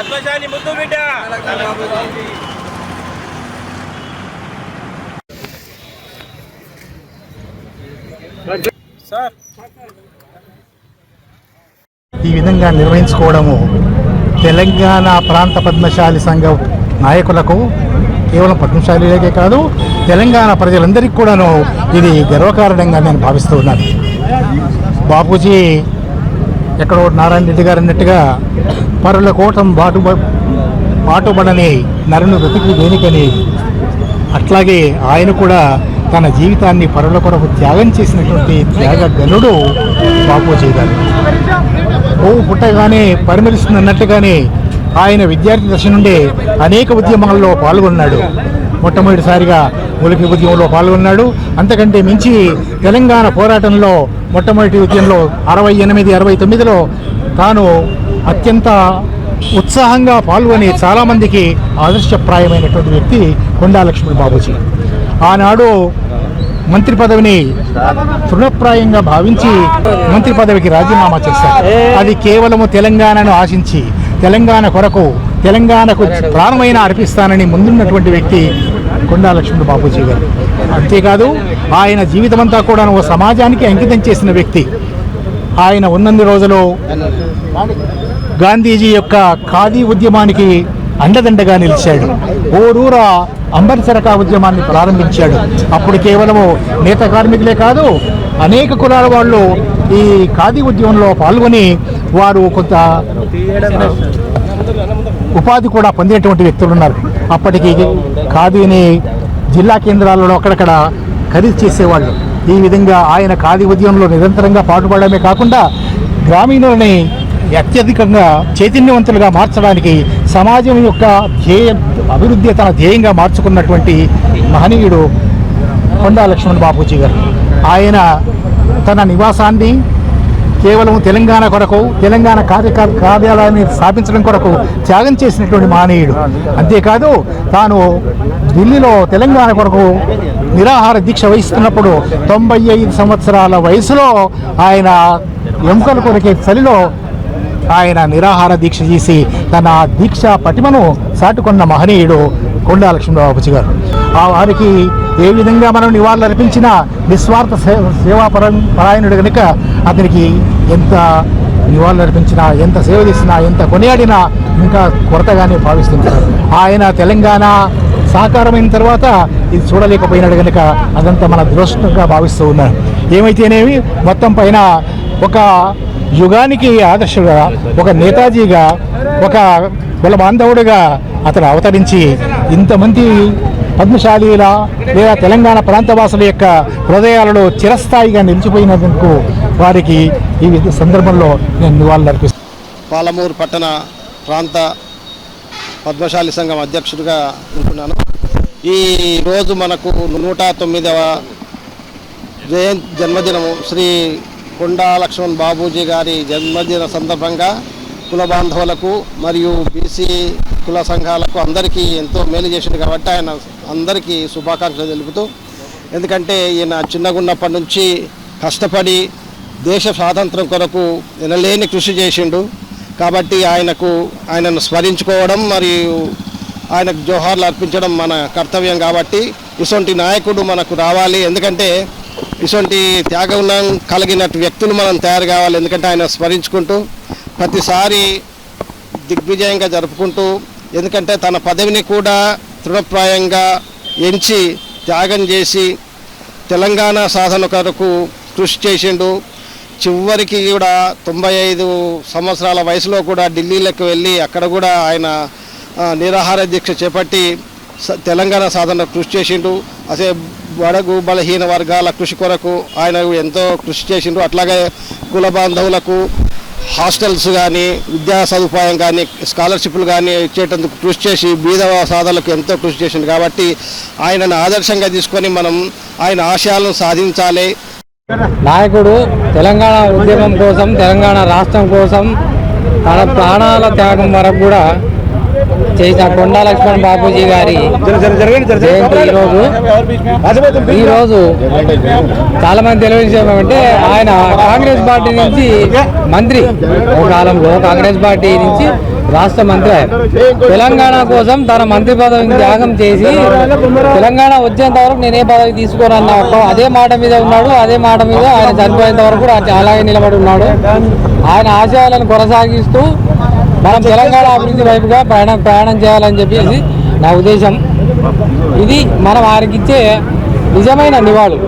పద్మశాలి ముద్దు బిడ్డ. సార్. ఈ విధంగా నిర్వహించుకోవడము తెలంగాణ ప్రాంత పద్మశాలి సంఘం నాయకులకు కేవలం పద్మశాలిలకే కాదు తెలంగాణ ప్రజలందరికీ కూడాను ఇది గర్వకారణంగా నేను భావిస్తూ ఉన్నాను. బాపూజీ ఎక్కడో నారాయణ రెడ్డి గారు అన్నట్టుగా పరుల కోటం బాటు పాటుబడని నరును వెతికి దేనికని అట్లాగే ఆయన కూడా తన జీవితాన్ని పరుల కొరకు త్యాగం చేసినటువంటి త్యాగ గనుడు బాపూజీ గారు. పువ్వు పుట్టగానే పరిమళిస్తుంది అన్నట్టుగానే ఆయన విద్యార్థి దశ నుండి అనేక ఉద్యమాల్లో పాల్గొన్నాడు. మొట్టమొదటిసారిగా ఉలికి ఉద్యమంలో పాల్గొన్నాడు. అంతకంటే మించి తెలంగాణ పోరాటంలో మొట్టమొదటి ఉద్యమంలో అరవై ఎనిమిది అరవై తొమ్మిదిలో తాను అత్యంత ఉత్సాహంగా పాల్గొని చాలామందికి ఆదర్శప్రాయమైనటువంటి వ్యక్తి కొండా లక్ష్మణ్ బాబూజీ. ఆనాడు మంత్రి పదవిని తృణప్రాయంగా భావించి మంత్రి పదవికి రాజీనామా చేశారు. అది కేవలము తెలంగాణను ఆశించి తెలంగాణ కొరకు తెలంగాణకు ప్రాణమైన అర్పిస్తానని ముందున్నటువంటి వ్యక్తి కొండా లక్ష్మణ్ బాపూజీ గారు. అంతేకాదు ఆయన జీవితమంతా కూడా ఓ సమాజానికి అంకితం చేసిన వ్యక్తి. ఆయన ఉన్నన్ని రోజులు గాంధీజీ యొక్క ఖాదీ ఉద్యమానికి అండదండగా నిలిచాడు. ఓరూరా అంబర్సరక ఉద్యమాన్ని ప్రారంభించాడు. అప్పుడు కేవలము నేత కార్మికులే కాదు అనేక కులాల వాళ్ళు ఈ ఖాదీ ఉద్యమంలో పాల్గొని వారు కొంత ఉపాధి కూడా పొందినటువంటి వ్యక్తులు ఉన్నారు. అప్పటికి ఖాదీని జిల్లా కేంద్రాలలో అక్కడక్కడ ఖరీదు చేసేవాళ్ళు. ఈ విధంగా ఆయన ఖాదీ ఉద్యమంలో నిరంతరంగా పాటుపడమే కాకుండా గ్రామీణులని అత్యధికంగా చైతన్యవంతులుగా మార్చడానికి సమాజం యొక్క ధ్యేయ అభివృద్ధి తన ధ్యేయంగా మార్చుకున్నటువంటి మహనీయుడు కొండా లక్ష్మణ్ బాపూజీ గారు. ఆయన తన నివాసాన్ని కేవలం తెలంగాణ కొరకు తెలంగాణ కార్య కార్యాలయాన్ని స్థాపించడం కొరకు త్యాగం చేసినటువంటి మహనీయుడు అంతేకాదు తాను ఢిల్లీలో తెలంగాణ కొరకు నిరాహార దీక్ష వహిస్తున్నప్పుడు తొంభై ఐదు సంవత్సరాల వయసులో ఆయన ఎముకల కొరకే చలిలో ఆయన నిరాహార దీక్ష చేసి తన దీక్ష పటిమను సాటుకున్న మహనీయుడు కొండా లక్ష్మీరావు గారు ఆ వారికి ఏ విధంగా మనం నివాళులు అర్పించినా నిస్వార్థ సేవాపర పరాయణుడు కనుక అతనికి ఎంత నివాళులు అర్పించినా ఎంత సేవ చేసినా ఎంత కొనియాడినా ఇంకా కొరతగానే భావిస్తుంటారు ఆయన తెలంగాణ సాకారమైన తర్వాత ఇది చూడలేకపోయినాడు కనుక అదంతా మన దురష్టంగా భావిస్తూ ఉన్నారు. ఏమైతేనేమి మొత్తం పైన ఒక యుగానికి ఆదర్శగా ఒక నేతాజీగా ఒక కుల బాంధవుడిగా అతను అవతరించి ఇంతమంది పద్మశాలీల లేదా తెలంగాణ ప్రాంతవాసుల యొక్క హృదయాలలో చిరస్థాయిగా నిలిచిపోయినందుకు వారికి ఈ సందర్భంలో నేను నివాళులు పాలమూరు పట్టణ ప్రాంత పద్మశాలి సంఘం అధ్యక్షుడిగా ఉంటున్నాను. ఈ రోజు మనకు నూట తొమ్మిదవ జయంతి జన్మదినము. శ్రీ కొండా లక్ష్మణ్ బాబూజీ గారి జన్మదిన సందర్భంగా కుల బాంధవులకు మరియు బీసీ కుల సంఘాలకు అందరికీ ఎంతో మేలు చేసింది కాబట్టి ఆయన అందరికీ శుభాకాంక్షలు తెలుపుతూ ఎందుకంటే ఈయన చిన్నగున్నప్పటి నుంచి కష్టపడి దేశ స్వాతంత్రం కొరకు ఎనలేని కృషి చేసిండు. కాబట్టి ఆయనకు ఆయనను స్మరించుకోవడం మరియు ఆయనకు జోహార్లు అర్పించడం మన కర్తవ్యం కాబట్టి ఇటువంటి నాయకుడు మనకు రావాలి. ఎందుకంటే ఇటువంటి త్యాగం కలిగినట్టు వ్యక్తులు మనం తయారు కావాలి. ఎందుకంటే ఆయన స్మరించుకుంటూ ప్రతిసారి దిగ్విజయంగా జరుపుకుంటూ ఎందుకంటే తన పదవిని కూడా తృణప్రాయంగా ఎంచి త్యాగం చేసి తెలంగాణ సాధన కొరకు కృషి చేసిండు. చివరికి కూడా తొంభై ఐదు సంవత్సరాల వయసులో కూడా ఢిల్లీలోకి వెళ్ళి అక్కడ కూడా ఆయన నిరాహార దీక్ష చేపట్టి తెలంగాణ సాధన కృషి చేసిండు. అదే బడగు బలహీన వర్గాల కృషి కొరకు ఆయన ఎంతో కృషి చేసిండు. అట్లాగే కుల బాంధవులకు హాస్టల్స్ కానీ విద్యా సదుపాయం కానీ స్కాలర్షిప్లు కానీ ఇచ్చేటందుకు కృషి చేసి బీద సాధనలకు ఎంతో కృషి చేసింది కాబట్టి ఆయనను ఆదర్శంగా తీసుకొని మనం ఆయన ఆశయాలను సాధించాలి. నాయకుడు తెలంగాణ ఉద్యమం కోసం తెలంగాణ రాష్ట్రం కోసం తన ప్రాణాల త్యాగం వరకు కూడా చేసిన కొండా లక్ష్మణ్ బాపూజీ గారి జయంతి ఈరోజు ఈరోజు చాలా మంది ఏమంటే ఆయన కాంగ్రెస్ పార్టీ నుంచి మంత్రి ఒక కాలంలో కాంగ్రెస్ పార్టీ నుంచి రాష్ట్ర మంత్రి ఆయన తెలంగాణ కోసం తన మంత్రి పదవిని త్యాగం చేసి తెలంగాణ వచ్చేంత వరకు నేనే పదవి తీసుకోనన్న అదే మాట మీద ఉన్నాడు అదే మాట మీద ఆయన చనిపోయేంత వరకు కూడా అలాగే నిలబడి ఉన్నాడు ఆయన ఆశయాలను కొనసాగిస్తూ మనం తెలంగాణ అభివృద్ధి వైపుగా ప్రయాణం ప్రయాణం చేయాలని చెప్పేసి నా ఉద్దేశం. ఇది మనం ఆయనకి నిజమైన నివాళులు